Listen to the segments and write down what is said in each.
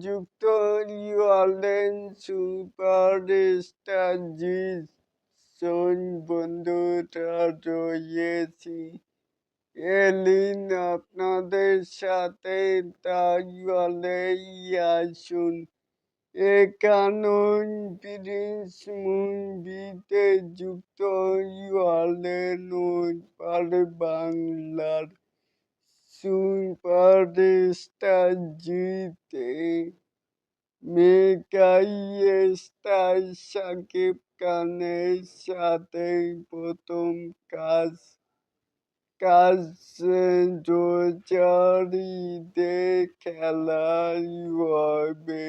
যুক্ত হলেন এলিন আপনাদের সাথে তাই আসুন। একানন প্রিন্স মুভিতে যুক্ত হলেন ওপার বাংলার সুপারস্টার জিতে মেকাই স্টার সাকিব খানের সাথে প্রথম কাজ কাজ রোজারিতে খেলাই হবে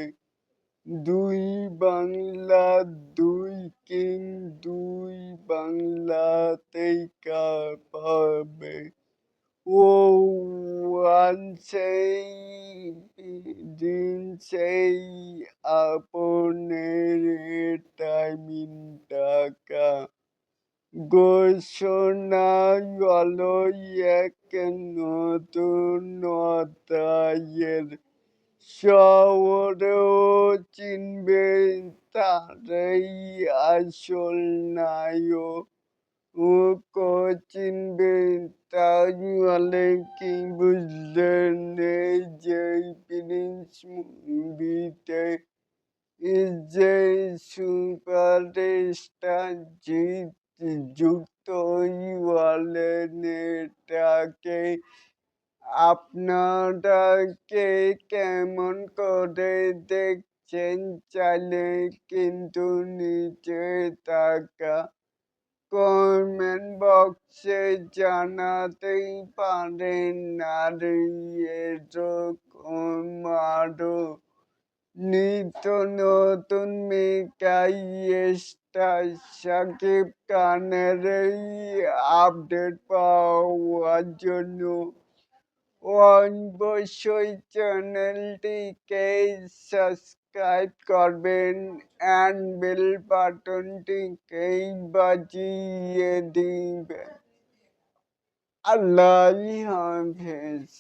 দুই বাংলা দুই কিং দুই বাংলাতেই কাপ সেই আপনের টাইমিং টাকা ঘোষণা হলো এক নতুন অধ্যায়ের। শহরেও চিনবে তারাই আসল নায়ক। চিনবে তাহলে কি বুঝলেন? যে মুভিতে যে সুপারস্টার জিৎ যুক্ত হলেন এটাকে আপনারা কেমন করে দেখছেন? চাইলে কিন্তু নিচে থাকা কমেন্ট বক্সে জানাতেই পারেন আর এরকম আরও নিত্য নতুন স্টার সাকিব খানের এই আপডেট পাওয়ার জন্য অবশ্যই চ্যানেলটিকে সাবস্ক্রাইব করবেন অ্যান্ড বেল বাটনটিকেই বাজিয়ে দিবেন আল্লাহ হাফেজ